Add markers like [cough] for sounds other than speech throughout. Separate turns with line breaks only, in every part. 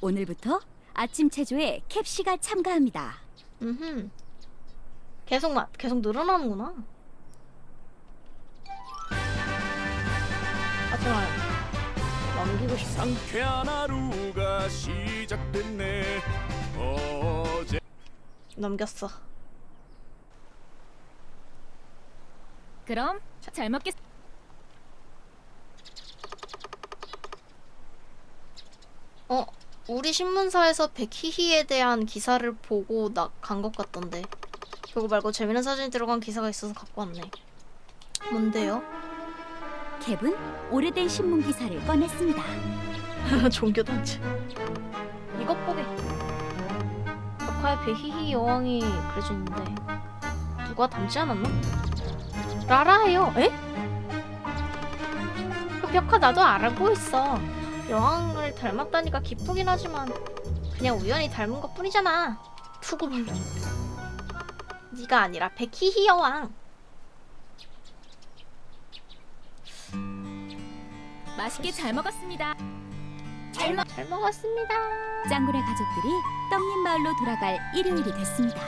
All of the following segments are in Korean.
오늘부터 아침 체조에 캡시가 참가합니다.
음. 계속 마, 계속 늘어나는구나. 하지만 넘기고 싶어.
상쾌한 하루가 시작됐네 어제
넘겼어.
그럼 잘 먹겠.
어, 우리 신문사에서 백희희에 대한 기사를 보고 나 간 것 같던데. 그거 말고 재밌는 사진이 들어간 기사가 있어서 갖고 왔네. 뭔데요?
캡은 오래된 신문 기사를 꺼냈습니다. [laughs]
종교단체. 이것 보게. 벽화에 백희희 여왕이 그려져 있는데 누가 닮지 않았나? 라라예요. 에? 그 벽화 나도 알고 있어. 여왕을 닮았다니까 기쁘긴 하지만 그냥 우연히 닮은 것 뿐이잖아. 투구물로. 네가 아니라 백희희 여왕.
맛있게 잘 먹었습니다.
잘, 먹- 잘 먹었습니다.
짱구네 가족들이 떡잎 마을로 돌아갈 일요일이 됐습니다.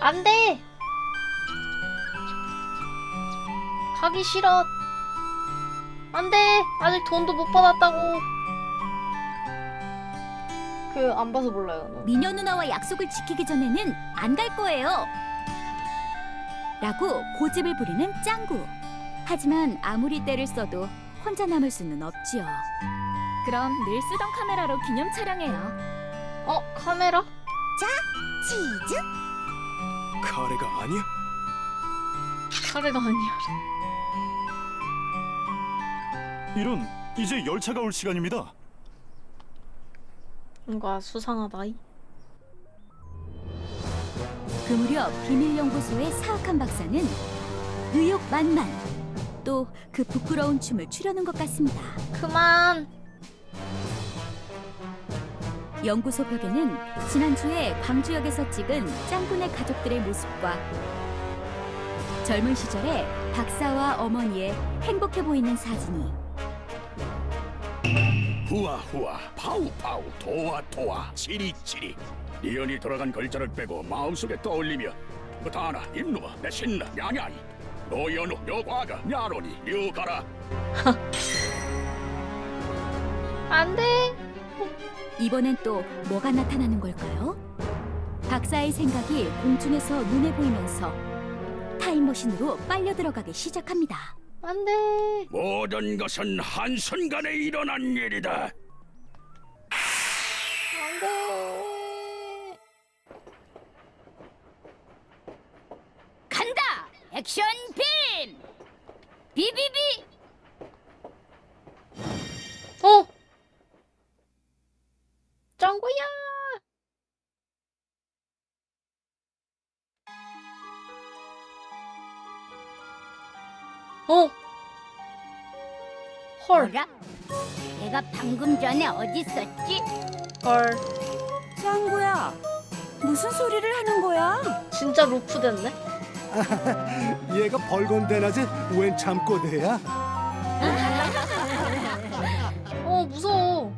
안 돼! 가기 싫어. 안 돼! 아직 돈도 못 받았다고. 그, 안 봐서 몰라요. 너.
미녀 누나와 약속을 지키기 전에는 안 갈 거예요. 라고 고집을 부리는 짱구. 하지만 아무리 때를 써도 혼자 남을 수는 없지요. 그럼 늘 쓰던 카메라로 기념 촬영해요.
어, 카메라?
치즈?
카레가 아니야?
카레가 아니야.
이런 이제 열차가 올 시간입니다
뭔가 수상하다.
그 무렵 비밀연구소의 사악한 박사는 의욕 만만 또 그 부끄러운 춤을 추려는 것 같습니다.
그만!
연구소 벽에는 지난주에 광주역에서 찍은 짱구네 가족들의 모습과 젊은 시절의 박사와 어머니의 행복해 보이는 사진이
후아후아 파우파우 도와도와 치리치리 리언이 돌아간 글자를 빼고 마음속에 떠올리며 부타나 임누아 내신나 냐냐이 노연우 료과가 냐로니 류가라 [laughs]
안 돼!
이번엔 또 뭐가 나타나는 걸까요? 박사의 생각이 공중에서 눈에 보이면서 타임머신으로 빨려 들어가기 시작합니다.
안 돼!
모든 것은 한순간에 일어난 일이다
안 돼!
간다! 액션 빔! 비비비!
어! 짱구야! 어! 헐,
뭐라? 내가 방금 전에 어디 있었지?
헐.
짱구야, 무슨 소리를 하는 거야?
진짜 루프 됐네? [laughs]
얘가 벌건대낮에 웬 잠꼬대야?
어, 무서워.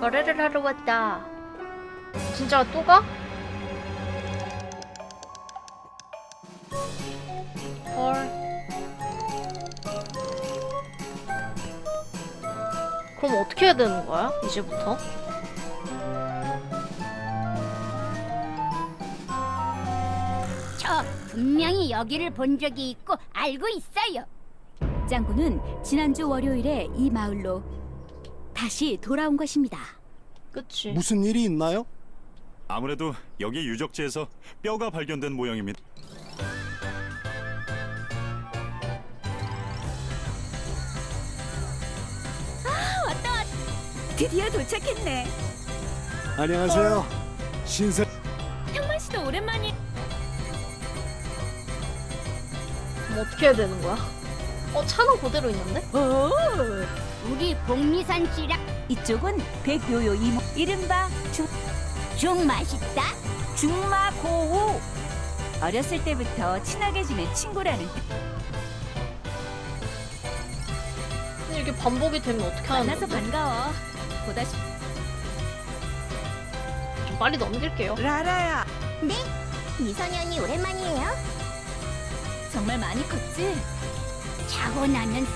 거래를 하러 왔다. 진짜 또 가? 헐. 그럼 어떻게 해야 되는 거야? 이제부터?
저 분명히 여기를 본 적이 있고 알고 있어요. 짱구는 지난주 월요일에 이 마을로 다시 돌아온 것입니다.
그치?
무슨 일이 있나요?
아무래도 여기 유적지에서 뼈가 발견된 모양입니다
드디어 도착했네.
안녕하세요. 신세
형만 씨도 오랜만이.
그럼 어떻게 해야 되는 거야? 어, 차는 그대로 있는데?
오, 우리 복미산 씨랑
이쪽은 백요요 이모. 이른바 중,
좀 맛있다.
중마 고우. 어렸을 때부터 친하게 지낸 친구라는 뜻.
근데 이게 반복이 되면 어떻게 하는
만나서
건데?
반가워. 보다 싶...
좀 빨리 넘길게요.
라라야.
미선이 언니 오랜만이에요.
정말 많이 컸지?
자고 나면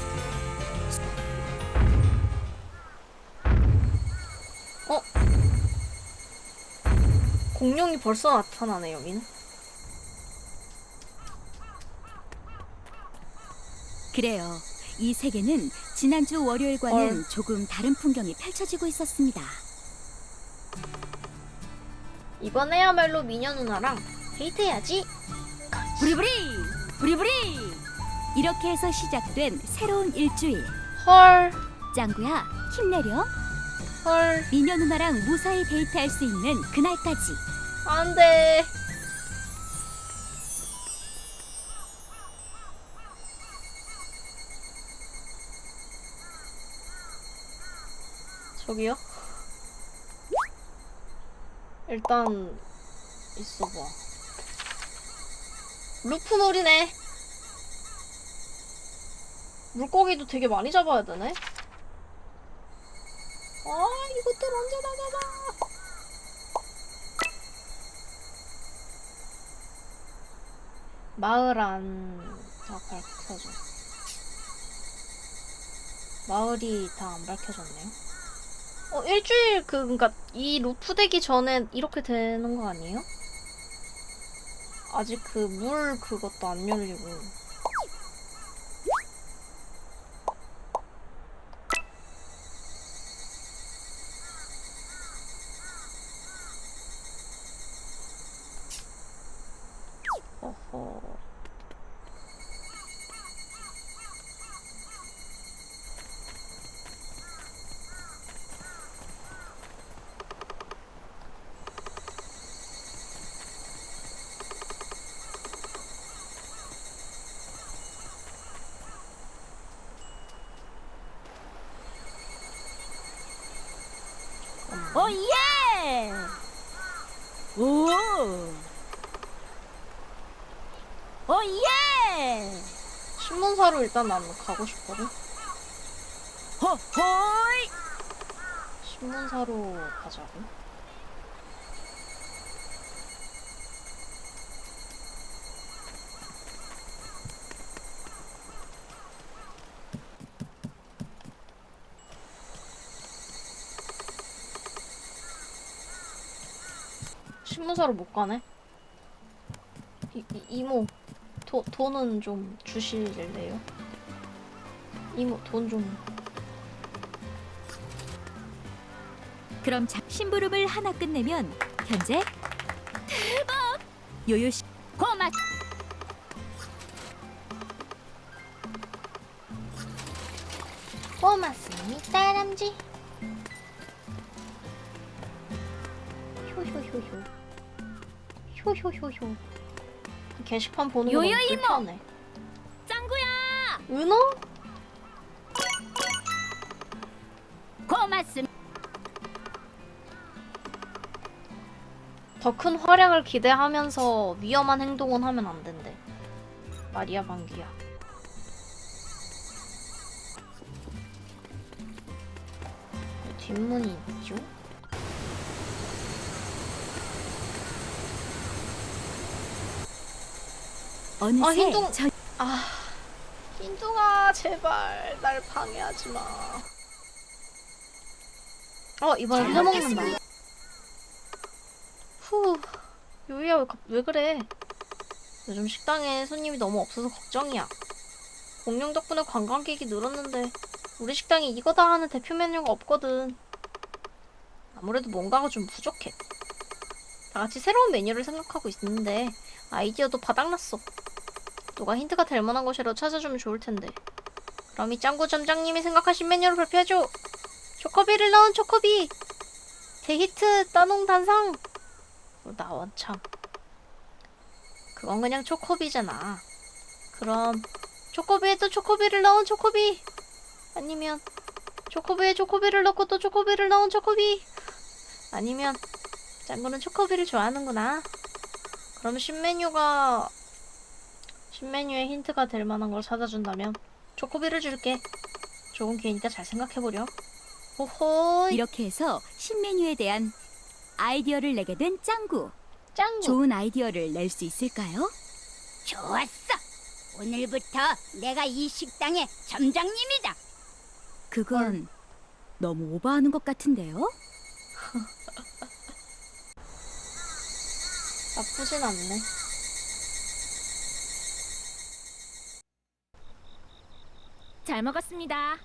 공룡이 벌써 나타나네 여기는.
그래요. 이 세계는 지난주 월요일과는
헐.
조금 다른 풍경이 펼쳐지고 있었습니다.
이번에야말로 미녀 누나랑 데이트해야지.
부리부리! 부리부리! 이렇게 해서 시작된 새로운 일주일.
헐,
짱구야, 힘내렴.
헐,
미녀 누나랑 무사히 데이트할 수 있는 그날까지.
안 돼. 저기요? 일단 있어봐. 루프놀이네. 물고기도 되게 많이 잡아야 되네. 아, 이것들 언제 다 잡아? 마을 안 다 밝혀져. 마을이 다 안 밝혀졌네요. 어, 일주일 그, 그니까, 이 루프 되기 전에 이렇게 되는 거 아니에요? 아직 그 물 그것도 안 열리고. 어허.
오, 예! 오! 오, 예!
신문사로 일단 나는 가고 싶거든.
호호이.
신문사로 가자고. 신문사로 못 가네. 이, 이, 이 모, 도, 돈은 좀 주실래요? 이모, 돈 좀.
그럼 자, 심부름을 하나 끝내면 현재 대박! 요요 씨 고마
고맙습니다, 람쥐. 효효효효. 게시판 보는 거 너무
요요 이모!
불편해.
짱구야!
은호?
고맙습니다.
더 큰 활약을 기대하면서 위험한 행동은 하면 안 된대. 마리아 방귀야. 뒷문이 있죠?
어느새
아, 흰둥-
저
아, 흰둥아, 제발 날 방해하지 마. 어, 이번엔 회 먹는다. 후, 요이야 왜, 갑- 왜 그래? 요즘 식당에 손님이 너무 없어서 걱정이야. 공룡 덕분에 관광객이 늘었는데 우리 식당에 이거다 하는 대표 메뉴가 없거든. 아무래도 뭔가가 좀 부족해. 다 같이 새로운 메뉴를 생각하고 있는데 아이디어도 바닥났어. 누가 힌트가 될 만한 곳이라도 찾아주면 좋을 텐데. 그럼 이 짱구 점장님이 생각하신 메뉴를 발표해줘. 초코비를 넣은 초코비. 데히트 따농 단상. 어, 나 원참. 그건 그냥 초코비잖아. 그럼 초코비에 또 초코비를 넣은 초코비. 아니면 초코비에 초코비를 넣고 또 초코비를 넣은 초코비. 아니면 짱구는 초코비를 좋아하는구나. 그럼 신메뉴가 신메뉴에 힌트가 될 만한 걸 찾아준다면 초코비를 줄게. 좋은 기회니까 잘 생각해보렴. 호호
이렇게 해서 신메뉴에 대한 아이디어를 내게 된 짱구.
짱구.
좋은 아이디어를 낼 수 있을까요?
좋았어. 오늘부터 내가 이 식당의 점장님이다.
그건 너무 오버하는 것 같은데요?
나쁘진 않네.
잘 먹었습니다.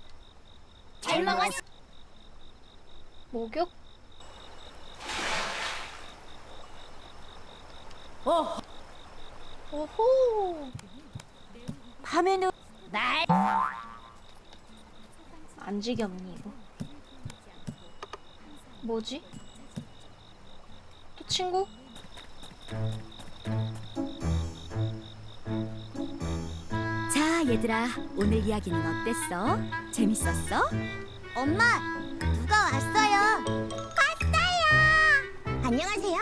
잘 먹었어.
목욕? 오호.
밤에는
말.
안 지겹니 이거? 뭐지? 또 친구?
얘들아. 오늘 이야기는 어땠어? 재밌었어?
엄마, 누가 왔어요? 왔어요. 안녕하세요.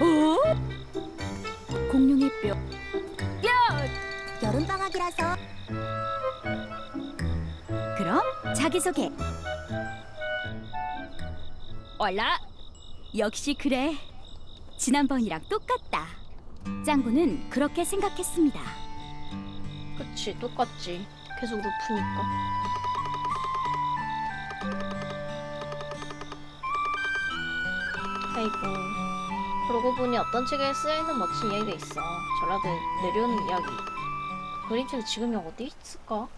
어? 공룡의 뼈.
여름 방학이라서
그럼 자기소개. 올라. 역시 그래. 지난번이랑 똑같다. 짱구는 그렇게 생각했습니다.
그치 똑같지. 계속 루프니까. 아이고. 그러고 보니 어떤 책에 쓰여있는 멋진 이야기가 있어. 전라도에 내려오는 이야기. 그림책이 지금이 어디 있을까?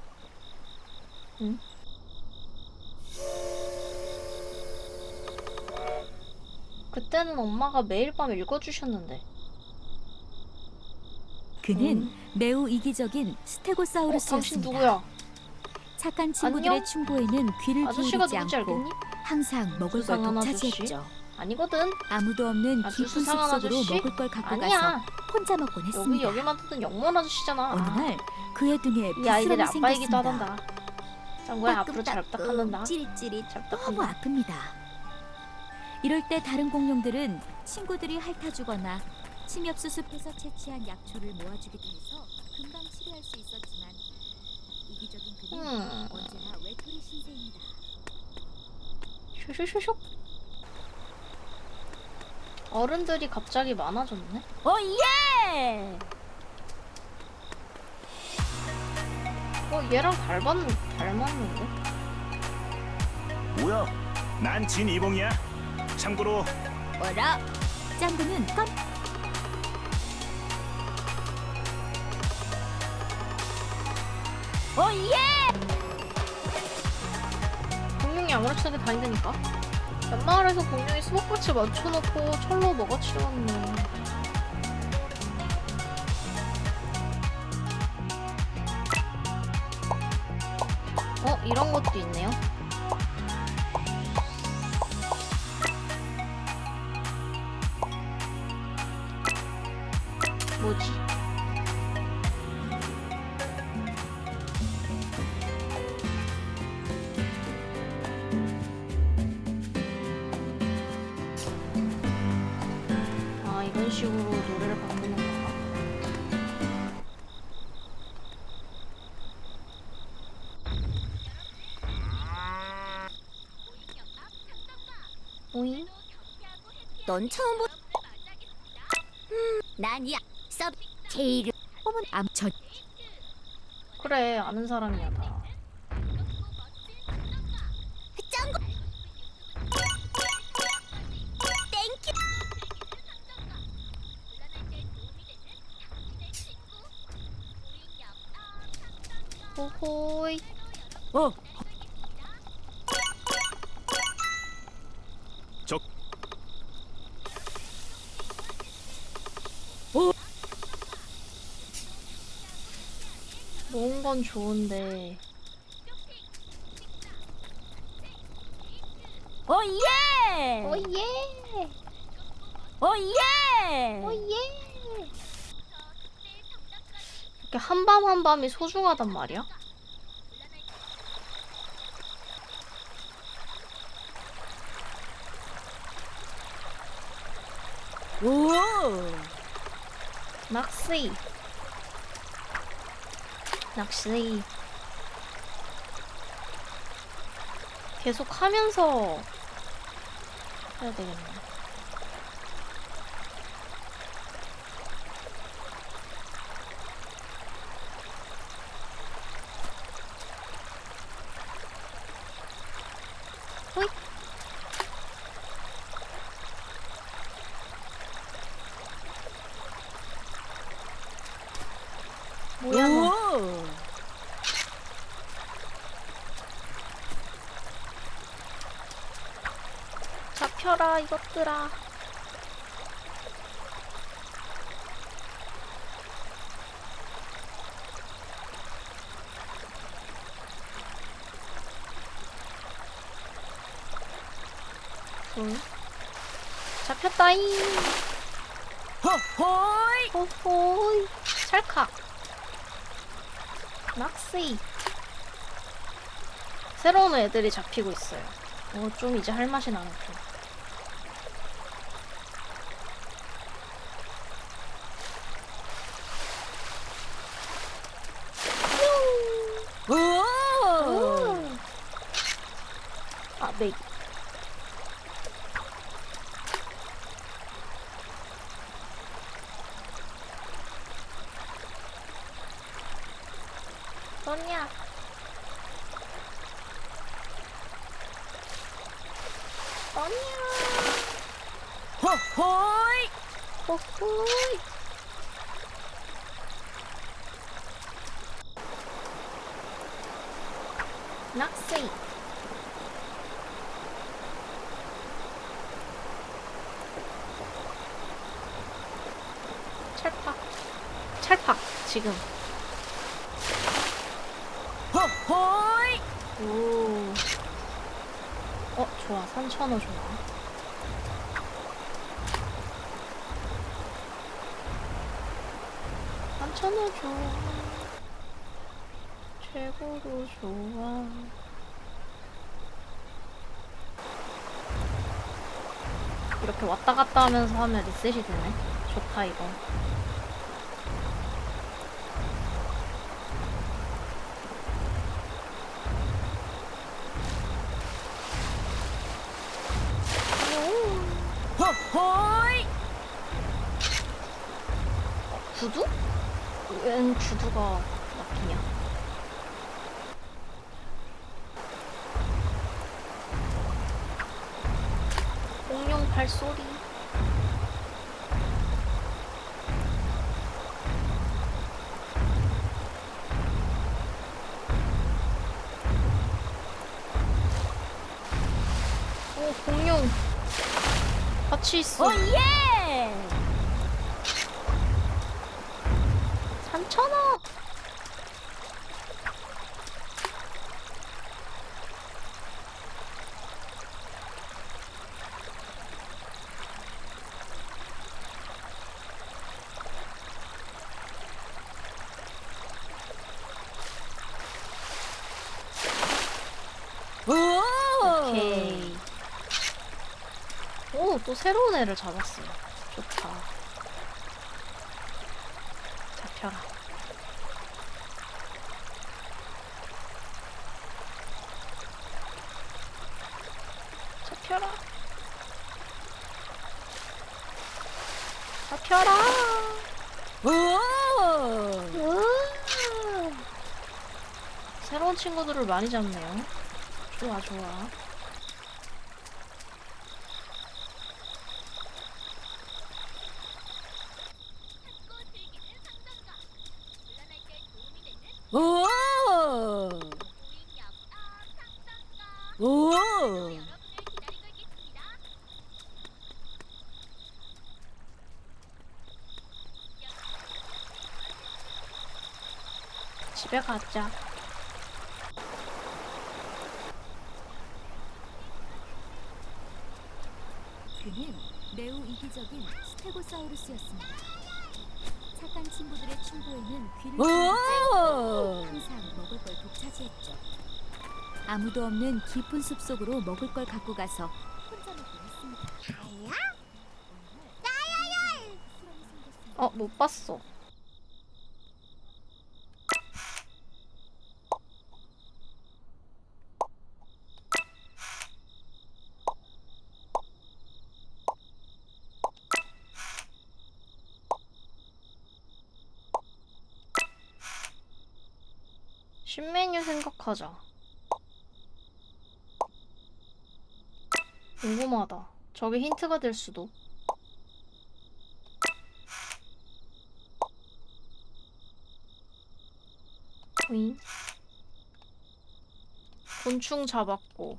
응? 그때는 엄마가 매일 밤 읽어주셨는데.
그는 매우 이기적인
어, 당신
스테고사우루스였습니다.
누구야?
착한 친구들의
안녕?
충고에는 귀를
아저씨가
기울이지
누군지
않고
알겠니?
항상 먹을 걸
수상한
독차지했죠.
아니거든.
아무도 없는
아주
깊은
수상한
숲속으로
아저씨?
먹을 걸 갖고 가서
아니야.
혼자 먹곤
여기
했습니다.
여기만 듣던 영문 아저씨잖아.
어느 날 그의 등에
이 아이들의
부스럼이
아빠이기도
생겼습니다.
하단다. 짱구야 앞으로 잘 부탁한단다.
찌릿찌릿
잘
너무
부탁한다.
아픕니다. 이럴 때 다른 공룡들은 친구들이 핥아주거나 침엽수숲에서 채취한 약초를 모아주기도 해서 금방 치료할 수 있었지만 이기적인 그는
음.
언제나 외톨이 신세입니다.
슈슈슈슉. 어른들이 갑자기 많아졌네.
오 예!
어 얘랑 닮았는 닮았는데?
뭐야? 난 진이봉이야. 참고로
뭐라? 짱구는 깜 오 예!
공룡이 아무렇지도 않게 다닌다니까. 연마을에서 공룡이 수목밭을 맞춰놓고 철로 먹어치웠네. 어 이런 것도 있네요. 이런 식으로 노래를 바꾸는 건가? 오잉?
넌 처음 보. 음, 난이야. 섭 제일
어머 암저
그래 아는 사람이야 다. 호호이.
어적
모은 건 좋은데
오 예!
오예
오 예!
오예 이렇게 한밤 한 밤이 소중하단 말이야?
오!
낚시. 낚시. 계속 하면서 해야 되겠네. 호잇. 뭐야 너? 잡혀라 이것들아. 둘. 잡혔다잉. 호호이. 호호이. 찰칵. 낚시. 새로운 애들이 잡히고 있어요. 어, 좀 이제 할 맛이 나는 좀. 오! 아, 네. 너냐? 너냐? 호호이! 호호이! 낚시! 찰팍. 찰팍, 지금. 호호이! 오. 어, 좋아. 3,000원 좋아. 삼천원 좋아. 최고로 좋아. 이렇게 왔다 갔다 하면서 하면 리셋이 되네. 좋다, 이거. 호호이! 구두? 웬 구두가 막히냐? 공룡 발소리. 같이 있어.
예!
3,000원! 오케이. 오, 또 새로운 애를 잡았어요. 좋다. 잡혀라. 잡혀라. 잡혀라. 우와. 새로운 친구들을 많이 잡네요. 좋아, 좋아.
오! 오!
집에 가자.
그는 매우 이기적인 스테고사우루스였습니다. 착한 친구들의 충고에는 귀를 항상 먹을 걸 독차지했죠. 아무도 없는 깊은 숲 속으로 먹을 걸 갖고 가서 혼자 먹곤 했습니다.
어, 못 봤어. 신메뉴 생각하자. 궁금하다. 저게 힌트가 될 수도. 오잉. 곤충 잡았고.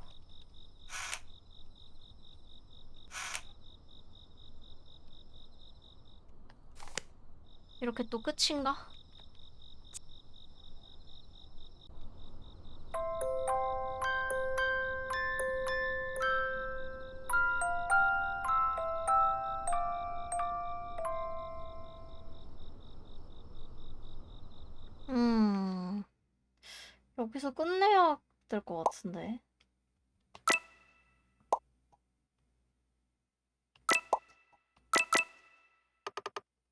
이렇게 또 끝인가? 여기서 끝내야 될 것 같은데.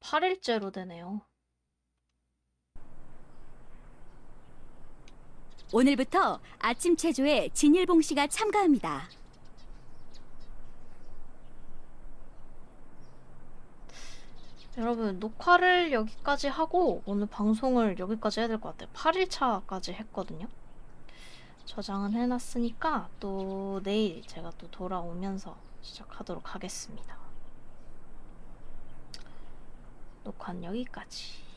팔일째로 되네요.
오늘부터 아침 체조에 진일봉 씨가 참가합니다.
여러분, 녹화를 여기까지 하고 오늘 방송을 여기까지 해야 될 것 같아요. 8일차까지 했거든요. 저장은 해놨으니까 또 내일 제가 또 돌아오면서 시작하도록 하겠습니다. 녹화는 여기까지.